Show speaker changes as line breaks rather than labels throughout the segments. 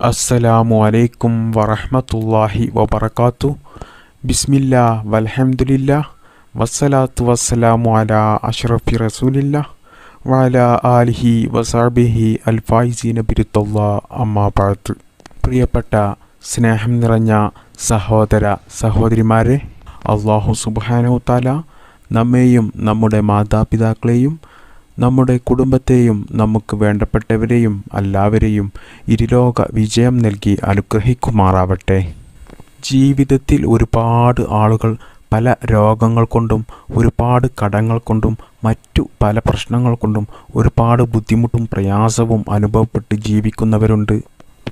അസ്സലാമു അലൈക്കും വറഹ്മത്തുള്ളാഹി വബറകാത്തു. ബിസ്മില്ലാ വൽഹംദുലില്ലാ വസ്സലാത്തു വസ്സലാമു അലാ അഷ്റഫി റസൂലില്ലാ വഅലാ ആലിഹി വസാബിഹി അൽഫായിസീന ബിരുത്തുള്ള അമ്മാ ബഅദ്. പ്രിയപ്പെട്ട സ്നേഹം നിറഞ്ഞ സഹോദര സഹോദരിമാരെ അള്ളാഹു സുബ്ഹാനഹു താല നമ്മെയും നമ്മുടെ മാതാപിതാക്കളെയും നമ്മുടെ കുടുംബത്തെയും നമുക്ക് വേണ്ടപ്പെട്ടവരെയും എല്ലാവരെയും ഇരുലോക വിജയം നൽകി അനുഗ്രഹിക്കുമാറാവട്ടെ. ജീവിതത്തിൽ ഒരുപാട് ആളുകൾ പല രോഗങ്ങൾ കൊണ്ടും ഒരുപാട് കടങ്ങൾ കൊണ്ടും മറ്റു പല പ്രശ്നങ്ങൾ കൊണ്ടും ഒരുപാട് ബുദ്ധിമുട്ടും പ്രയാസവും അനുഭവപ്പെട്ട് ജീവിക്കുന്നവരുണ്ട്.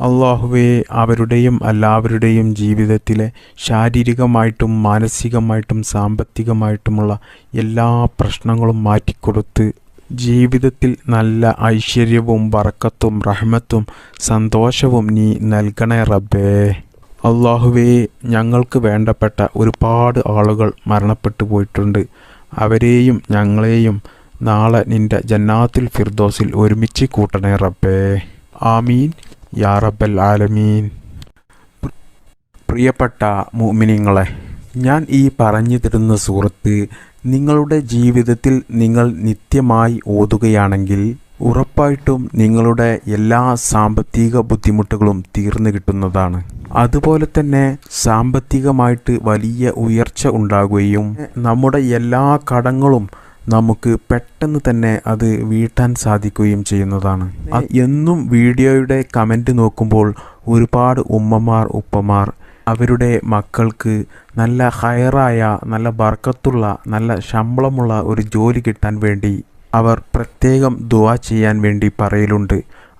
അള്ളാഹുവെ അവരുടെയും എല്ലാവരുടെയും ജീവിതത്തിലെ ശാരീരികമായിട്ടും മാനസികമായിട്ടും സാമ്പത്തികമായിട്ടുമുള്ള എല്ലാ പ്രശ്നങ്ങളും മാറ്റിക്കൊടുത്ത് ജീവിതത്തിൽ നല്ല ഐശ്വര്യവും വറക്കത്തും റഹ്മത്തും സന്തോഷവും നീ നൽകണേ റബ്ബേ. അള്ളാഹുവേ ഞങ്ങൾക്ക് വേണ്ടപ്പെട്ട ഒരുപാട് ആളുകൾ മരണപ്പെട്ടു പോയിട്ടുണ്ട്. അവരെയും ഞങ്ങളെയും നാളെ നിന്റെ ജന്നാത്തിൽ ഫിർദോസിൽ ഒരുമിച്ച് കൂട്ടണേ റബ്ബേ. ആമീൻ. യാ റബ്ബൽ ആലമീൻ. പ്രിയപ്പെട്ട മുഅ്മിനീങ്ങളെ ഞാൻ ഈ പറഞ്ഞു തരുന്ന സൂറത്ത് നിങ്ങളുടെ ജീവിതത്തിൽ നിങ്ങൾ നിത്യമായി ഓതുകയാണെങ്കിൽ ഉറപ്പായിട്ടും നിങ്ങളുടെ എല്ലാ സാമ്പത്തിക ബുദ്ധിമുട്ടുകളും തീർന്നു കിട്ടുന്നതാണ്. അതുപോലെ തന്നെ സാമ്പത്തികമായിട്ട് വലിയ ഉയർച്ച ഉണ്ടാകുകയും നമ്മുടെ എല്ലാ കടങ്ങളും നമുക്ക് പെട്ടെന്ന് തന്നെ അത് വീട്ടാൻ സാധിക്കുകയും ചെയ്യുന്നതാണ്. എന്നും വീഡിയോയുടെ കമന്റ് നോക്കുമ്പോൾ ഒരുപാട് ഉമ്മമാർ ഉപ്പമാർ അവരുടെ മക്കൾക്ക് നല്ല ഹയറായ നല്ല ബർക്കത്തുള്ള നല്ല ശമ്പളമുള്ള ഒരു ജോലി കിട്ടാൻ വേണ്ടി അവർ പ്രത്യേകം ദുവാ ചെയ്യാൻ വേണ്ടി പറയലുണ്ട്.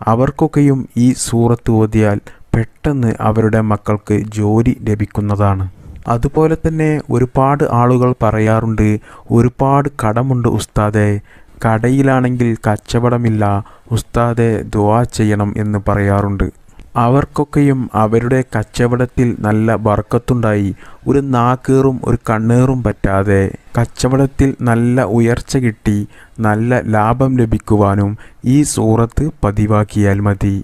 അവർക്കൊക്കെയും ഈ സൂറത്ത് ഓതിയാൽ പെട്ടെന്ന് അവരുടെ മക്കൾക്ക് ജോലി ലഭിക്കുന്നതാണ്. അതുപോലെ തന്നെ ഒരുപാട് ആളുകൾ പറയാറുണ്ട് ഒരുപാട് കടമുണ്ട് ഉസ്താദെ കടയിലാണെങ്കിൽ കച്ചവടമില്ല ഉസ്താദെ ദുവാ ചെയ്യണം എന്ന് പറയാറുണ്ട്. അവർക്കൊക്കെയും അവരുടെ കച്ചവടത്തിൽ നല്ല ബർക്കത്തുണ്ടായി ഒരു നാക്കേറും ഒരു കണ്ണേറും പറ്റാതെ കച്ചവടത്തിൽ നല്ല ഉയർച്ച കിട്ടി നല്ല ലാഭം ലഭിക്കുവാനും ഈ സൂറത്ത് പതിവാക്കിയാൽ മതി.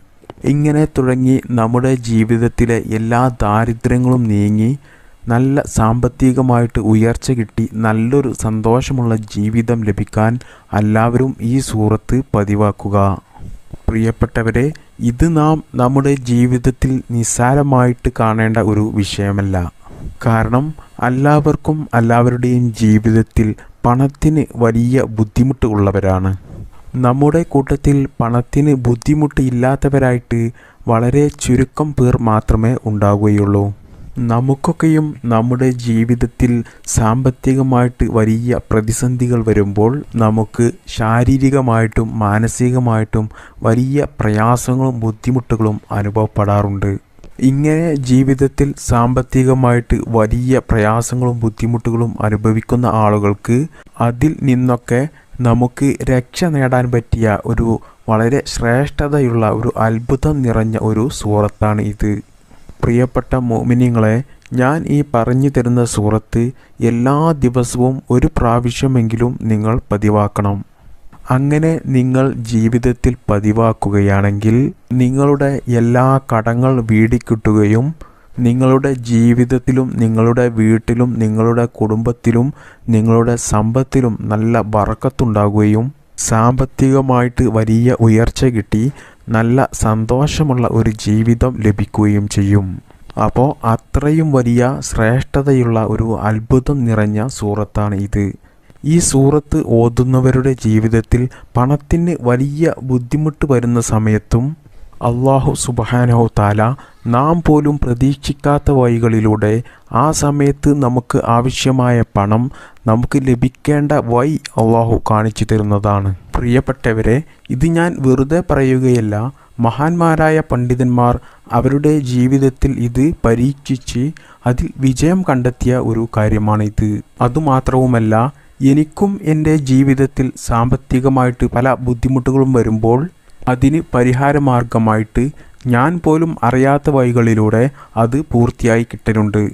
ഇങ്ങനെ തുടങ്ങി നമ്മുടെ ജീവിതത്തിലെ എല്ലാ ദാരിദ്ര്യങ്ങളും നീങ്ങി നല്ല സാമ്പത്തികമായിട്ട് ഉയർച്ച കിട്ടി നല്ലൊരു സന്തോഷമുള്ള ജീവിതം ലഭിക്കാൻ എല്ലാവരും ഈ സൂറത്ത് പതിവാക്കുക. പ്രിയപ്പെട്ടവരെ ഇത് നാം നമ്മുടെ ജീവിതത്തിൽ നിസ്സാരമായിട്ട് കാണേണ്ട ഒരു വിഷയമല്ല. കാരണം എല്ലാവർക്കും എല്ലാവരുടെയും ജീവിതത്തിൽ പണത്തിന് വലിയ ബുദ്ധിമുട്ട് ഉള്ളവരാണ്. നമ്മുടെ കൂട്ടത്തിൽ പണത്തിന് ബുദ്ധിമുട്ട് ഇല്ലാത്തവരായിട്ട് വളരെ ചുരുക്കം പേർ മാത്രമേ ഉണ്ടാവുകയുള്ളൂ. നമുക്കൊക്കെയും നമ്മുടെ ജീവിതത്തിൽ സാമ്പത്തികമായിട്ട് വലിയ പ്രതിസന്ധികൾ വരുമ്പോൾ നമുക്ക് ശാരീരികമായിട്ടും മാനസികമായിട്ടും വലിയ പ്രയാസങ്ങളും ബുദ്ധിമുട്ടുകളും അനുഭവപ്പെടാറുണ്ട്. ഇങ്ങനെ ജീവിതത്തിൽ സാമ്പത്തികമായിട്ട് വലിയ പ്രയാസങ്ങളും ബുദ്ധിമുട്ടുകളും അനുഭവിക്കുന്ന ആളുകൾക്ക് അതിൽ നിന്നൊക്കെ നമുക്ക് രക്ഷ നേടാൻ പറ്റിയ ഒരു വളരെ ശ്രേഷ്ഠതയുള്ള ഒരു അത്ഭുതം നിറഞ്ഞ ഒരു സൂറത്താണ് ഇത്. പ്രിയപ്പെട്ട മോമിനിങ്ങളെ ഞാൻ ഈ പറഞ്ഞു തരുന്ന സൂറത്ത് എല്ലാ ദിവസവും ഒരു പ്രാവശ്യമെങ്കിലും നിങ്ങൾ പതിവാക്കണം. അങ്ങനെ നിങ്ങൾ ജീവിതത്തിൽ പതിവാക്കുകയാണെങ്കിൽ നിങ്ങളുടെ എല്ലാ കടങ്ങൾ വീടിക്കിട്ടുകയും നിങ്ങളുടെ ജീവിതത്തിലും നിങ്ങളുടെ വീട്ടിലും നിങ്ങളുടെ കുടുംബത്തിലും നിങ്ങളുടെ സമ്പത്തിലും നല്ല വറക്കത്തുണ്ടാകുകയും സാമ്പത്തികമായിട്ട് വലിയ ഉയർച്ച കിട്ടി നല്ല സന്തോഷമുള്ള ഒരു ജീവിതം ലഭിക്കുകയും ചെയ്യും. അപ്പോൾ അത്രയും വലിയ ശ്രേഷ്ഠതയുള്ള ഒരു അത്ഭുതം നിറഞ്ഞ സൂറത്താണ് ഇത്. ഈ സൂറത്ത് ഓതുന്നവരുടെ ജീവിതത്തിൽ പണത്തിന് വലിയ ബുദ്ധിമുട്ട് വരുന്ന സമയത്തും അള്ളാഹു സുബാനഹു താല നാം പോലും പ്രതീക്ഷിക്കാത്ത വഴികളിലൂടെ ആ സമയത്ത് നമുക്ക് ആവശ്യമായ പണം നമുക്ക് ലഭിക്കേണ്ട വഴി അള്ളാഹു കാണിച്ചു തരുന്നതാണ്. പ്രിയപ്പെട്ടവരെ ഇത് ഞാൻ വെറുതെ പറയുകയല്ല. മഹാന്മാരായ പണ്ഡിതന്മാർ അവരുടെ ജീവിതത്തിൽ ഇത് പരീക്ഷിച്ച് അതിൽ വിജയം കണ്ടെത്തിയ ഒരു കാര്യമാണിത്. അതുമാത്രവുമല്ല എനിക്കും എന്റെ ജീവിതത്തിൽ സാമ്പത്തികമായിട്ട് പല ബുദ്ധിമുട്ടുകളും വരുമ്പോൾ അതിന് പരിഹാരമാർഗമായിട്ട് ഞാൻ പോലും അറിയാത്ത വഴികളിലൂടെ അത് പൂർത്തിയായി കിട്ടലുണ്ട്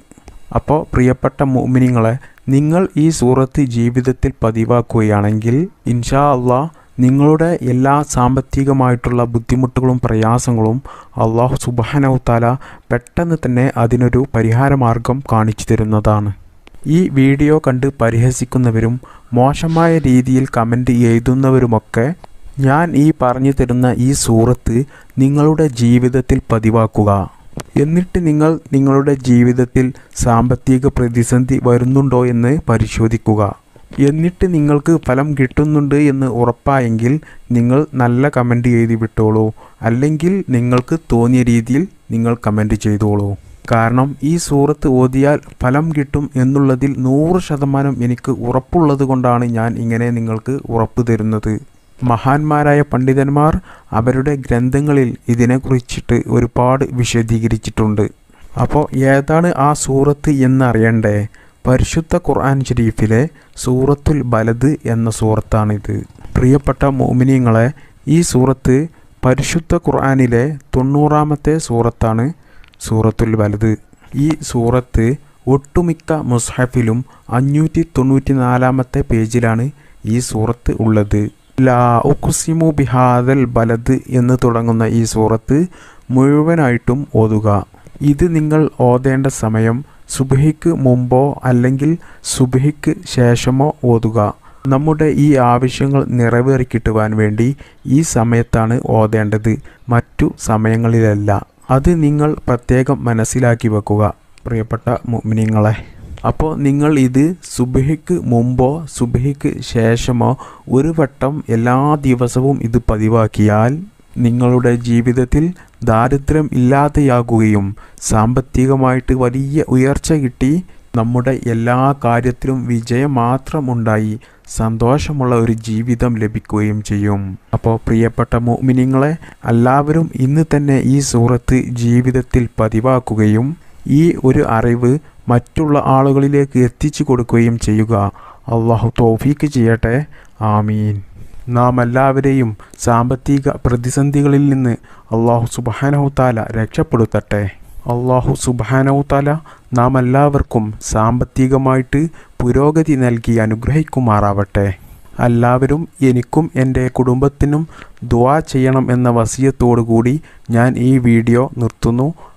അപ്പോൾ പ്രിയപ്പെട്ട മോമിനിങ്ങളെ നിങ്ങൾ ഈ സൂറത്ത് ജീവിതത്തിൽ പതിവാക്കുകയാണെങ്കിൽ ഇൻഷാ അള്ളാ നിങ്ങളുടെ എല്ലാ സാമ്പത്തികമായിട്ടുള്ള ബുദ്ധിമുട്ടുകളും പ്രയാസങ്ങളും അള്ളാഹു സുബാനവുത്താല പെട്ടെന്ന് തന്നെ അതിനൊരു പരിഹാരമാർഗം കാണിച്ചു തരുന്നതാണ്. ഈ വീഡിയോ കണ്ട് പരിഹസിക്കുന്നവരും മോശമായ രീതിയിൽ കമന്റ് എഴുതുന്നവരുമൊക്കെ ഞാൻ ഈ പറഞ്ഞു തരുന്ന ഈ സൂറത്ത് നിങ്ങളുടെ ജീവിതത്തിൽ പതിവാക്കുക. എന്നിട്ട് നിങ്ങൾ നിങ്ങളുടെ ജീവിതത്തിൽ സാമ്പത്തിക പ്രതിസന്ധി വരുന്നുണ്ടോ എന്ന് പരിശോധിക്കുക. എന്നിട്ട് നിങ്ങൾക്ക് ഫലം കിട്ടുന്നുണ്ട് എന്ന് ഉറപ്പായെങ്കിൽ നിങ്ങൾ നല്ല കമന്റ് എഴുതി വിട്ടോളൂ. അല്ലെങ്കിൽ നിങ്ങൾക്ക് തോന്നിയ രീതിയിൽ നിങ്ങൾ കമന്റ് ചെയ്തോളൂ. കാരണം ഈ സൂറത്ത് ഓതിയാൽ ഫലം കിട്ടും എന്നുള്ളതിൽ നൂറ് ശതമാനം എനിക്ക് ഉറപ്പുള്ളത് കൊണ്ടാണ് ഞാൻ ഇങ്ങനെ നിങ്ങൾക്ക് ഉറപ്പ് തരുന്നത്. മഹാന്മാരായ പണ്ഡിതന്മാർ അവരുടെ ഗ്രന്ഥങ്ങളിൽ ഇതിനെക്കുറിച്ചിട്ട് ഒരുപാട് വിശദീകരിച്ചിട്ടുണ്ട്. അപ്പോൾ ഏതാണ് ആ സൂറത്ത് എന്നറിയണ്ടേ? പരിശുദ്ധ ഖുർആൻ ഷരീഫിലെ സൂറത്തുൽ ബലദ് എന്ന സൂറത്താണിത്. പ്രിയപ്പെട്ട മോമിനിയങ്ങളെ ഈ സൂറത്ത് പരിശുദ്ധ ഖുർആാനിലെ തൊണ്ണൂറാമത്തെ സൂറത്താണ് സൂറത്തുൽ ബലദ്. ഈ സൂറത്ത് ഒട്ടുമിക്ക മുസ്ഹഫിലും അഞ്ഞൂറ്റി തൊണ്ണൂറ്റി നാലാമത്തെ പേജിലാണ് ഈ സൂറത്ത് ഉള്ളത്. ലാ ഉക്കുസിമു ബിഹാദൽ ബലദ് എന്ന് തുടങ്ങുന്ന ഈ സൂറത്ത് മുഴുവനായിട്ടും ഓതുക. ഇത് നിങ്ങൾ ഓതേണ്ട സമയം സുബഹിക്ക് മുമ്പോ അല്ലെങ്കിൽ സുബഹിക്ക് ശേഷമോ ഓതുക. നമ്മുടെ ഈ ആവശ്യങ്ങൾ നിറവേറി കിട്ടുവാൻ വേണ്ടി ഈ സമയത്താണ് ഓതേണ്ടത്. മറ്റു സമയങ്ങളിലല്ല. അത് നിങ്ങൾ പ്രത്യേകം മനസ്സിലാക്കി വെക്കുക. പ്രിയപ്പെട്ട മുമിനിങ്ങളെ അപ്പോൾ നിങ്ങൾ ഇത് സുബഹിക്ക് മുമ്പോ സുബഹിക്ക് ശേഷമോ ഒരു വട്ടം എല്ലാ ദിവസവും ഇത് പതിവാക്കിയാൽ നിങ്ങളുടെ ജീവിതത്തിൽ ദാരിദ്ര്യം ഇല്ലാതെയാകുകയും സാമ്പത്തികമായിട്ട് വലിയ ഉയർച്ച കിട്ടി നമ്മുടെ എല്ലാ കാര്യത്തിലും വിജയം മാത്രമുണ്ടായി സന്തോഷമുള്ള ഒരു ജീവിതം ലഭിക്കുകയും ചെയ്യും. അപ്പോൾ പ്രിയപ്പെട്ട മോമിനിങ്ങളെ എല്ലാവരും ഇന്ന് തന്നെ ഈ സൂറത്ത് ജീവിതത്തിൽ പതിവാക്കുകയും ഈ ഒരു അറിവ് മറ്റുള്ള ആളുകളിലേക്ക് എത്തിച്ചു കൊടുക്കുകയും ചെയ്യുക. അള്ളാഹു തോഫീക്ക് ചെയ്യട്ടെ. ആമീൻ. നാം എല്ലാവരെയും സാമ്പത്തിക പ്രതിസന്ധികളിൽ നിന്ന് അള്ളാഹു സുബാനഹുത്താല രക്ഷപ്പെടുത്തട്ടെ. അള്ളാഹു സുബാനഹുത്താല നാം എല്ലാവർക്കും സാമ്പത്തികമായിട്ട് പുരോഗതി നൽകി അനുഗ്രഹിക്കുമാറാവട്ടെ. എല്ലാവരും എനിക്കും എന്റെ കുടുംബത്തിനും ദുവാ ചെയ്യണം എന്ന വസിയത്തോടു കൂടി ഞാൻ ഈ വീഡിയോ നിർത്തുന്നു.